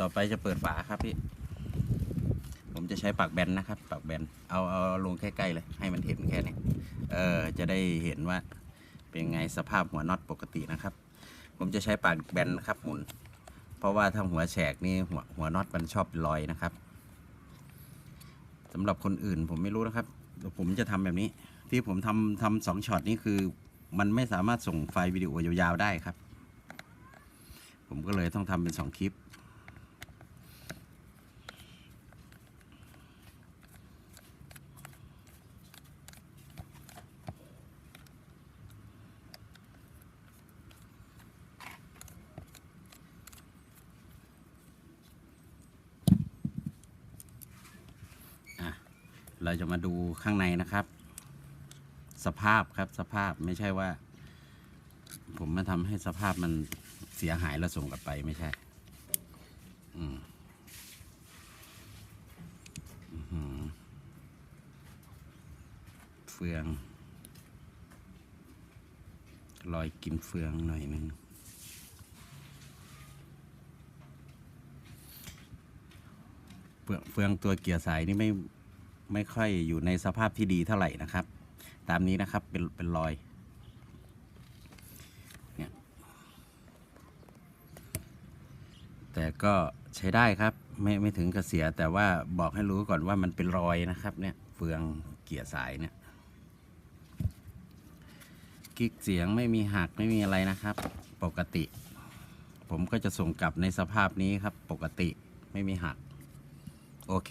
ต่อไปจะเปิดฝาครับพี่ ผมจะใช้ปากแบนนะครับ ปากแบน เอาเอาลงใกล้ๆเลย ให้มันเห็นแค่นี้ เออจะได้เห็นว่าเป็นไงสภาพหัวน็อตปกตินะครับ ผมจะใช้ปากแบนนะครับหมุน เพราะว่าถ้าหัวแฉกนี่หัวหัวน็อตมันชอบลอยนะครับสำหรับคนอื่นผมไม่รู้นะครับเดี๋ยวผมจะทำแบบนี้ ที่ผมทำทำสองช็อตนี้คือ มันไม่สามารถส่งไฟล์วิดีโอยาวๆได้ครับ ผมก็เลยต้องทำเป็นสองคลิป เราจะมาดูข้างในนะครับ สภาพครับสภาพไม่ใช่ว่า ผมมาทำให้สภาพมันเสียหายแล้วส่งกลับไปไม่ใช่ อืมเฟืองรอยกินเฟืองหน่อยนึงเฟืองเฟืองตัวเกียร์สายนี่ไม่ ไม่ค่อยอยู่ในสภาพที่ดีเท่าไหร่นะครับ ตามนี้นะครับเป็นเป็นรอยเนี่ยแต่ก็ใช้ได้ครับไม่ไม่ถึงกับเสียแต่ว่าบอกให้รู้ก่อนว่ามันเป็นรอยนะครับเนี่ยเฟืองเกียร์สายเนี่ยกิ๊กเสียงไม่มีหักไม่มีอะไรนะครับ ปกติ ผมก็จะส่งกลับในสภาพนี้ครับ ปกติไม่มีหัก โอเค